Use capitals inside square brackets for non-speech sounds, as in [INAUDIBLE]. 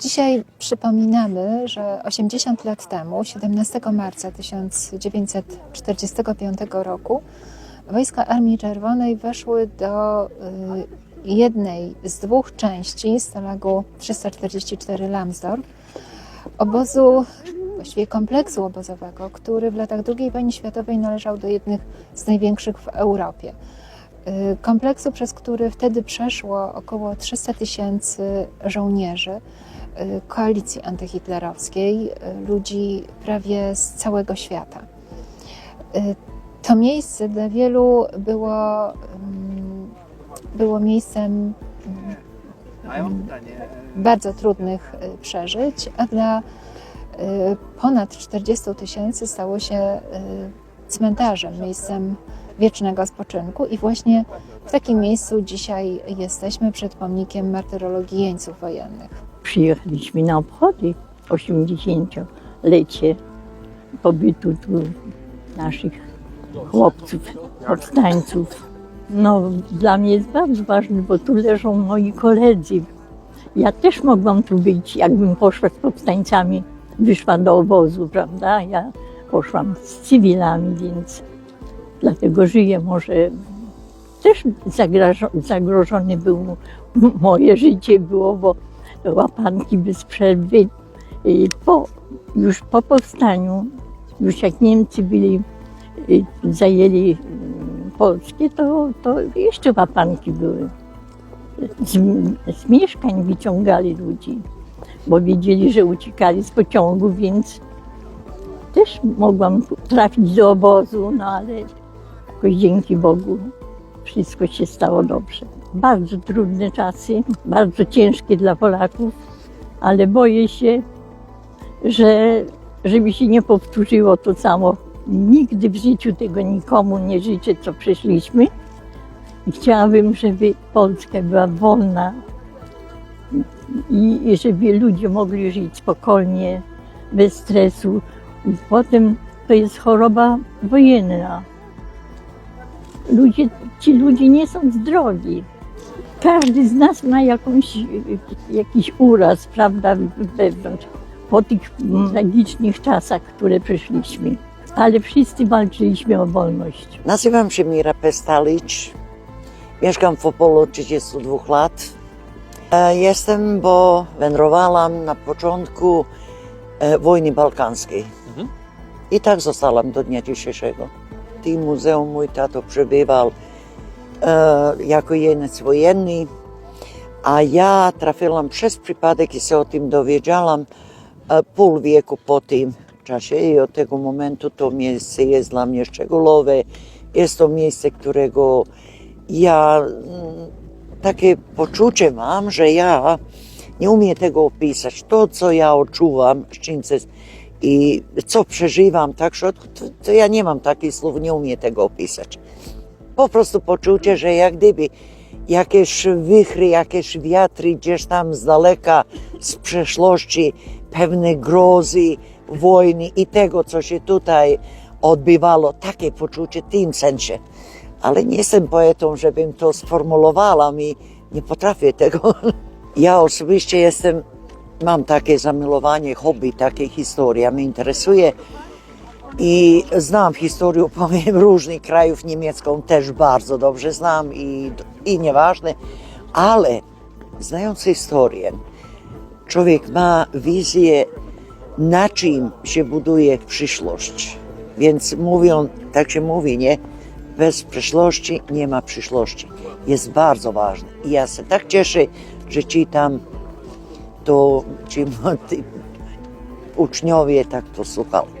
Dzisiaj przypominamy, że 80 lat temu, 17 marca 1945 roku, wojska Armii Czerwonej weszły do y, jednej z dwóch części Stalagu 344 Lambsdorff, obozu, właściwie kompleksu obozowego, który w latach II wojny światowej należał do jednych z największych w Europie. Y, Kompleksu, przez który wtedy przeszło około 300 tysięcy żołnierzy koalicji antyhitlerowskiej, y, ludzi prawie z całego świata. Y, To miejsce dla wielu było, było miejscem bardzo trudnych y, przeżyć, a dla y, ponad 40 tysięcy stało się y, cmentarzem, miejscem wiecznego spoczynku i właśnie w takim miejscu dzisiaj jesteśmy przed pomnikiem martyrologii jeńców wojennych. Przyjechaliśmy na obchody 80-lecie pobytu tu naszych chłopców, powstańców. No, dla mnie jest bardzo ważne, bo tu leżą moi koledzy. Ja też mogłam tu być, jakbym poszła z powstańcami, wyszła do obozu, prawda? Ja poszłam z cywilami, więc dlatego żyję. Może też zagrożone było moje życie było, bo łapanki bez przerwy. Po, już po powstaniu, już jak Niemcy byli, y, zajęli mm, Polskę, to, to jeszcze łapanki były. Z, z mieszkań wyciągali ludzi, bo wiedzieli, że uciekali z pociągu, więc też mogłam trafić do obozu, no ale jakoś dzięki Bogu wszystko się stało dobrze. Bardzo trudne czasy, bardzo ciężkie dla Polaków, ale boję się, że żeby się nie powtórzyło to samo. Nigdy w życiu tego nikomu nie życzę, co przeszliśmy. Chciałabym, żeby Polska była wolna i, i żeby ludzie mogli żyć spokojnie, bez stresu. Potem to jest choroba wojenna. Ludzie, ci ludzie nie są zdrowi. Każdy z nas ma jakąś, jakiś uraz, prawda, wewnątrz, po tych tragicznych czasach, które przeszliśmy. Ale wszyscy walczyliśmy o wolność. Nazywam się Mira Pestalić. Mieszkam w Opolu od 32 lat. E, Jestem, bo wędrowałam na początku e, wojny balkańskiej. Mhm. I tak zostałam do dnia dzisiejszego. W tym muzeum mój tato przebywał jako jeniec wojenny, a ja trafiłam przez przypadek i się o tym dowiedziałam e, pół wieku po tym czasie i od tego momentu to miejsce jest dla mnie szczegółowe. Jest to miejsce, którego ja mm, takie poczucie mam, że ja nie umiem tego opisać. To, co ja odczuwam, z czym i co przeżywam, także to, to ja nie mam takich słów, nie umiem tego opisać. Po prostu poczucie, że jak gdyby jakieś wichry, jakieś wiatry gdzieś tam z daleka, z przeszłości, pewne grozy, wojny i tego, co się tutaj odbywało, takie poczucie w tym sensie. Ale nie jestem poetą, żebym to sformułowała i nie potrafię tego. [LAUGHS] Ja osobiście jestem, mam takie zamiłowanie, hobby, takie historie, mnie interesuje i znam historię, [LAUGHS] powiem, różnych krajów, niemiecką też bardzo dobrze znam i, i nieważne, ale znając historię, człowiek ma wizję, na czym się buduje przyszłość. Więc mówią, tak się mówi, nie? Bez przyszłości nie ma przyszłości. Jest bardzo ważne. I ja się tak cieszę, że czytam to, ci, [LAUGHS] ci uczniowie tak to słuchali.